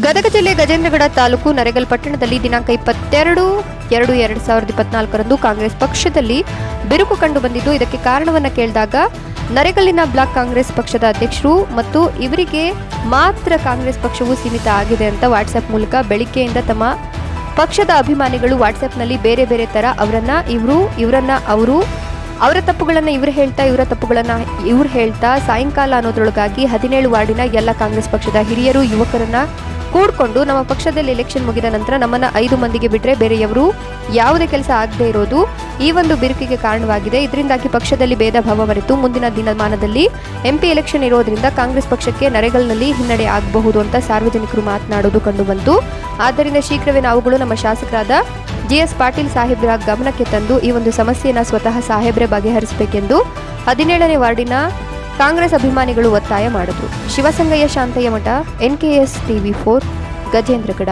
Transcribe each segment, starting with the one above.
ಗದಗ ಜಿಲ್ಲೆ ಗಜೇಂದ್ರಗಡ ತಾಲೂಕು ನರೇಗಲ್ ಪಟ್ಟಣದಲ್ಲಿ ದಿನಾಂಕ ಇಪ್ಪತ್ತೆರಡು ಎರಡು ಎರಡು ಸಾವಿರದ ಇಪ್ಪತ್ನಾಲ್ಕರಂದು ಕಾಂಗ್ರೆಸ್ ಪಕ್ಷದಲ್ಲಿ ಬಿರುಕು ಕಂಡು ಬಂದಿದ್ದು. ಇದಕ್ಕೆ ಕಾರಣವನ್ನ ಕೇಳಿದಾಗ ನರೇಗಲ್ಲಿನ ಬ್ಲಾಕ್ ಕಾಂಗ್ರೆಸ್ ಪಕ್ಷದ ಅಧ್ಯಕ್ಷರು ಮತ್ತು ಇವರಿಗೆ ಮಾತ್ರ ಕಾಂಗ್ರೆಸ್ ಪಕ್ಷವು ಸೀಮಿತ ಆಗಿದೆ ಅಂತ ವಾಟ್ಸ್ಆಪ್ ಮೂಲಕ ಬೆಳಿಗ್ಗೆಯಿಂದ ತಮ್ಮ ಪಕ್ಷದ ಅಭಿಮಾನಿಗಳು ವಾಟ್ಸ್ಆ್ಯಪ್ನಲ್ಲಿ ಬೇರೆ ಬೇರೆ ತರ ಅವರನ್ನ ಇವರು, ಇವರನ್ನ ಅವರು, ಅವರ ತಪ್ಪುಗಳನ್ನು ಇವರು ಹೇಳ್ತಾ, ಇವರ ತಪ್ಪುಗಳನ್ನು ಇವ್ರು ಹೇಳ್ತಾ, ಸಾಯಂಕಾಲ ಅನ್ನೋದ್ರೊಳಗಾಗಿ ಹದಿನೇಳು ವಾರ್ಡಿನ ಎಲ್ಲ ಕಾಂಗ್ರೆಸ್ ಪಕ್ಷದ ಹಿರಿಯರು, ಯುವಕರನ್ನ ಕೂಡ್ಕೊಂಡು ನಮ್ಮ ಪಕ್ಷದಲ್ಲಿ ಎಲೆಕ್ಷನ್ ಮುಗಿದ ನಂತರ ನಮ್ಮನ್ನ ಐದು ಮಂದಿಗೆ ಬಿಟ್ಟರೆ ಬೇರೆಯವರು ಯಾವುದೇ ಕೆಲಸ ಆಗದೆ ಇರೋದು ಈ ಒಂದು ಬಿರುಕಿಗೆ ಕಾರಣವಾಗಿದೆ. ಇದರಿಂದಾಗಿ ಪಕ್ಷದಲ್ಲಿ ಭೇದ ಭಾವ ಮರೆತು ಮುಂದಿನ ದಿನಮಾನದಲ್ಲಿ ಎಂಪಿ ಎಲೆಕ್ಷನ್ ಇರೋದ್ರಿಂದ ಕಾಂಗ್ರೆಸ್ ಪಕ್ಷಕ್ಕೆ ನರೆಗಳಲ್ಲಿ ಹಿನ್ನಡೆ ಆಗಬಹುದು ಅಂತ ಸಾರ್ವಜನಿಕರು ಮಾತನಾಡೋದು ಕಂಡುಬಂತು ಆದ್ದರಿಂದ ಶೀಘ್ರವೇ ನಾವುಗಳು ನಮ್ಮ ಶಾಸಕರಾದ ಜಿಎಸ್ ಪಾಟೀಲ್ ಸಾಹೇಬ್ರ ಗಮನಕ್ಕೆ ತಂದು ಈ ಒಂದು ಸಮಸ್ಯೆಯನ್ನು ಸ್ವತಃ ಸಾಹೇಬ್ರೆ ಬಗೆಹರಿಸಬೇಕೆಂದು ಹದಿನೇಳನೇ ವಾರ್ಡಿನ ಕಾಂಗ್ರೆಸ್ ಅಭಿಮಾನಿಗಳು ಒತ್ತಾಯ ಮಾಡಿದ್ರು. ಶಿವಸಂಗಯ್ಯ ಶಾಂತಯ್ಯ ಮಠ ಎನ್ಕೆಎಸ್ ಟಿವಿ ಫೋರ್ ಗಜೇಂದ್ರಗಡ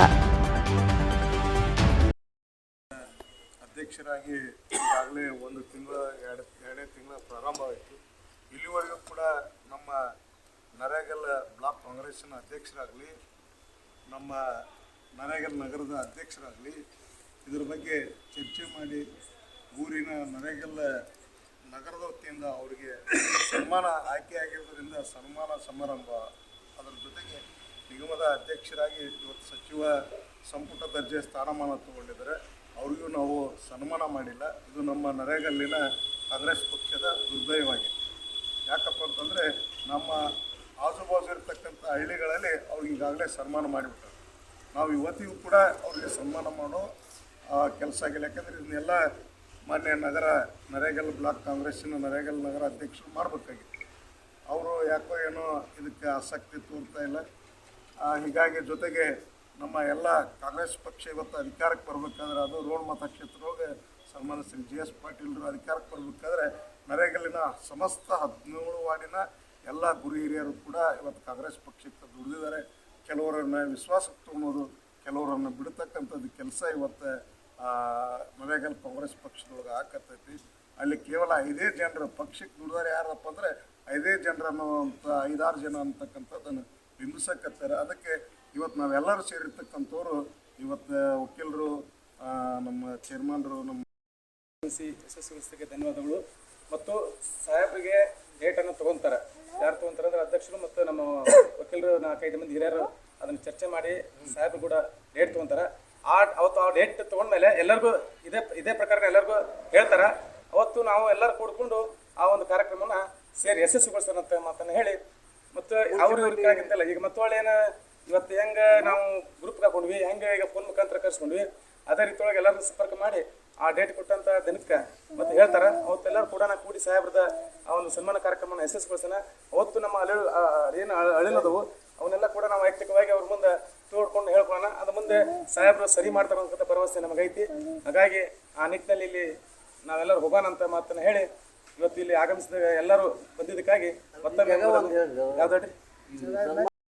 ಅಧ್ಯಕ್ಷರಾಗಿ ಈಗಾಗಲೇ ಒಂದು ತಿಂಗಳ, ಎರಡು, ಎರಡೇ ತಿಂಗಳ ಪ್ರಾರಂಭ ಆಯಿತು ಇಲ್ಲಿವರೆಗೂ ಕೂಡ ನಮ್ಮ ನರೇಗಲ್ ಬ್ಲಾಕ್ ಕಾಂಗ್ರೆಸ್ನ ಅಧ್ಯಕ್ಷರಾಗಲಿ, ನಮ್ಮ ನರೇಗಲ್ ನಗರದ ಅಧ್ಯಕ್ಷರಾಗಲಿ, ಇದ್ರ ಬಗ್ಗೆ ಚರ್ಚೆ ಮಾಡಿ ಊರಿನ ನರೇಗಲ್ ನಗರದ ವತಿಯಿಂದ ಅವರಿಗೆ ಸನ್ಮಾನ ಆಯ್ಕೆಯಾಗಿರೋದ್ರಿಂದ ಸನ್ಮಾನ ಸಮಾರಂಭ ಅದರ ಜೊತೆಗೆ ನಿಗಮದ ಅಧ್ಯಕ್ಷರಾಗಿ ಇವತ್ತು ಸಚಿವ ಸಂಪುಟ ದರ್ಜೆ ಸ್ಥಾನಮಾನ ತಗೊಂಡಿದ್ದಾರೆ. ಅವರಿಗೂ ನಾವು ಸನ್ಮಾನ ಮಾಡಿಲ್ಲ. ಇದು ನಮ್ಮ ನರೇಗಲ್ಲಿನ ಕಾಂಗ್ರೆಸ್ ಪಕ್ಷದ ದುರ್ದೈವಾಗಿದೆ ಯಾಕಪ್ಪ ಅಂತಂದರೆ ನಮ್ಮ ಆಜುಬಾಜು ಇರತಕ್ಕಂಥ ಹಳ್ಳಿಗಳಲ್ಲಿ ಅವ್ರಿಗೆ ಈಗಾಗಲೇ ಸನ್ಮಾನ ಮಾಡಿಬಿಟ್ಟಾರೆ. ನಾವು ಇವತ್ತಿಗೂ ಕೂಡ ಅವ್ರಿಗೆ ಸನ್ಮಾನ ಮಾಡೋ ಕೆಲಸ ಆಗಿಲ್ಲ. ಯಾಕಂದರೆ ಇದನ್ನೆಲ್ಲ ಮಾನ್ಯ ನಗರ ನರೇಗಲ್ ಬ್ಲಾಕ್ ಕಾಂಗ್ರೆಸ್ಸಿನ ನರೇಗಲ್ ನಗರ ಅಧ್ಯಕ್ಷರು ಮಾಡಬೇಕಾಗಿತ್ತು. ಅವರು ಯಾಕೋ ಏನೋ ಇದಕ್ಕೆ ಆಸಕ್ತಿ ತೋರ್ತಾ ಇಲ್ಲ. ಹೀಗಾಗಿ ಜೊತೆಗೆ ನಮ್ಮ ಎಲ್ಲ ಕಾಂಗ್ರೆಸ್ ಪಕ್ಷ ಇವತ್ತು ಅಧಿಕಾರಕ್ಕೆ ಬರಬೇಕಾದ್ರೆ ಅದು ರೋಡ್ ಮತಕ್ಷೇತ್ರದೊಳಗೆ ಸನ್ಮಾನ ಶ್ರೀ ಜಿ ಎಸ್ ಪಾಟೀಲ್ರು ಅಧಿಕಾರಕ್ಕೆ ಬರಬೇಕಾದ್ರೆ ನರೇಗಲ್ಲಿನ ಸಮಸ್ತ ಹದಿನೇಳು ವಾರ್ಡಿನ ಎಲ್ಲ ಗುರು ಹಿರಿಯರು ಕೂಡ ಇವತ್ತು ಕಾಂಗ್ರೆಸ್ ಪಕ್ಷಕ್ಕೆ ದುಡಿದಿದ್ದಾರೆ. ಕೆಲವರನ್ನು ವಿಶ್ವಾಸಕ್ಕೆ ತೊಗೊಳೋದು ಕೆಲವರನ್ನು ಬಿಡ್ತಕ್ಕಂಥದ್ದು ಕೆಲಸ ಇವತ್ತು ಆ, ನರೇಗಲ್ ಕಾಂಗ್ರೆಸ್ ಪಕ್ಷದೊಳಗೆ ಹಾಕತೈತಿ ಅಲ್ಲಿ ಕೇವಲ ಐದೇ ಜನರು ಪಕ್ಷಕ್ಕೆ ದುಡಿದಾರೆ ಯಾರಪ್ಪ ಅಂದರೆ ಐದೇ ಜನರನ್ನು ಅಂತ ಐದಾರು ಜನ ಅಂತಕ್ಕಂಥದ್ದನ್ನು ಬಿಂಬಿಸಕತ್ತಾರೆ. ಅದಕ್ಕೆ ಇವತ್ತು ನಾವೆಲ್ಲರೂ ಸೇರಿರ್ತಕ್ಕಂಥವ್ರು ಇವತ್ತು ವಕೀಲರು ನಮ್ಮ ಚೇರ್ಮನ್ರು ನಮ್ಮ ಯಶಸ್ವಿಗೊಳಿಸಲಿಕ್ಕೆ ಧನ್ಯವಾದಗಳು. ಮತ್ತು ಸಾಹೇಬರಿಗೆ ಡೇಟನ್ನು ತೊಗೊಂತಾರೆ. ಯಾರು ತೊಗೊಂತಾರೆ ಅಂದ್ರೆ ಅಧ್ಯಕ್ಷರು ಮತ್ತು ನಮ್ಮ ವಕೀಲರು ನಾಲ್ಕೈದು ಮಂದಿ ಹಿರಿಯರು ಅದನ್ನು ಚರ್ಚೆ ಮಾಡಿ ಸಾಹೇಬ್ರು ಕೂಡ ಡೇಟ್ ತಗೊಂತಾರೆ. ಆ ಅವತ್ತು ಆ ಡೇಟ್ ತೊಗೊಂಡ್ಮೇಲೆ ಎಲ್ಲರಿಗೂ ಇದೇ ಇದೇ ಪ್ರಕಾರ ಎಲ್ಲರಿಗೂ ಹೇಳ್ತಾರೆ. ಅವತ್ತು ನಾವು ಎಲ್ಲರೂ ಕೂಡ್ಕೊಂಡು ಆ ಒಂದು ಕಾರ್ಯಕ್ರಮನ ಸೇರಿ ಯಶಸ್ವಿಗೊಳಿಸೋಣ ಅಂತ ಮಾತನ್ನು ಹೇಳಿ ಮತ್ತು ಅವ್ರ ಇವ್ರಿಗೆ ಆಗಿತ್ತಲ್ಲ ಈಗ ಮತ್ತೊಳ್ಳೆ ಏನು ಇವತ್ತು ಹೆಂಗೆ ನಾವು ಗ್ರೂಪ್ ಹಾಕೊಂಡ್ವಿ ಹೆಂಗೆ ಈಗ ಫೋನ್ ಮುಖಾಂತರ ಕರ್ಸ್ಕೊಂಡ್ವಿ ಅದೇ ರೀತಿ ಒಳಗೆ ಎಲ್ಲರೂ ಸಂಪರ್ಕ ಮಾಡಿ ಆ ಡೇಟ್ ಕೊಟ್ಟಂತ ದಿನಕ್ಕೆ ಮತ್ತೆ ಹೇಳ್ತಾರೆ. ಅವತ್ತೆಲ್ಲರೂ ಕೂಡ ನಾ ಕೂಡಿ ಸಾಹೇಬ್ರದ ಆ ಒಂದು ಸನ್ಮಾನ ಕಾರ್ಯಕ್ರಮನ ಯಶಸ್ವಿಗೊಳಿಸೋಣ. ಅವತ್ತು ನಮ್ಮ ಅಳಿಲು ಆ, ಏನು ಅಳ- ಅಳಿಲದವು ಅವನ್ನೆಲ್ಲ ಕೂಡ ನಾವು ವೈಯಕ್ತಿಕವಾಗಿ ಅವ್ರ ಮುಂದೆ ಹೇಳ್ಕೊಳ್ಳೋಣ ಸಾಹೇಬ್ರು ಸರಿ ಮಾಡ್ತಾರಂತ ಭರವಸೆ ನಮಗೈತಿ ಹಾಗಾಗಿ ಆ ನಿಟ್ಟಿನಲ್ಲಿ ಇಲ್ಲಿ ನಾವೆಲ್ಲರೂ ಹೋಗೋಣ ಅಂತ ಮಾತನ್ನ ಹೇಳಿ ಇವತ್ತು ಇಲ್ಲಿ ಆಗಮಿಸಿದ ಎಲ್ಲರೂ ಬಂದಿದ್ದಕ್ಕಾಗಿ ಮತ್ತೊಮ್ಮೆ ಯಾವ್ದು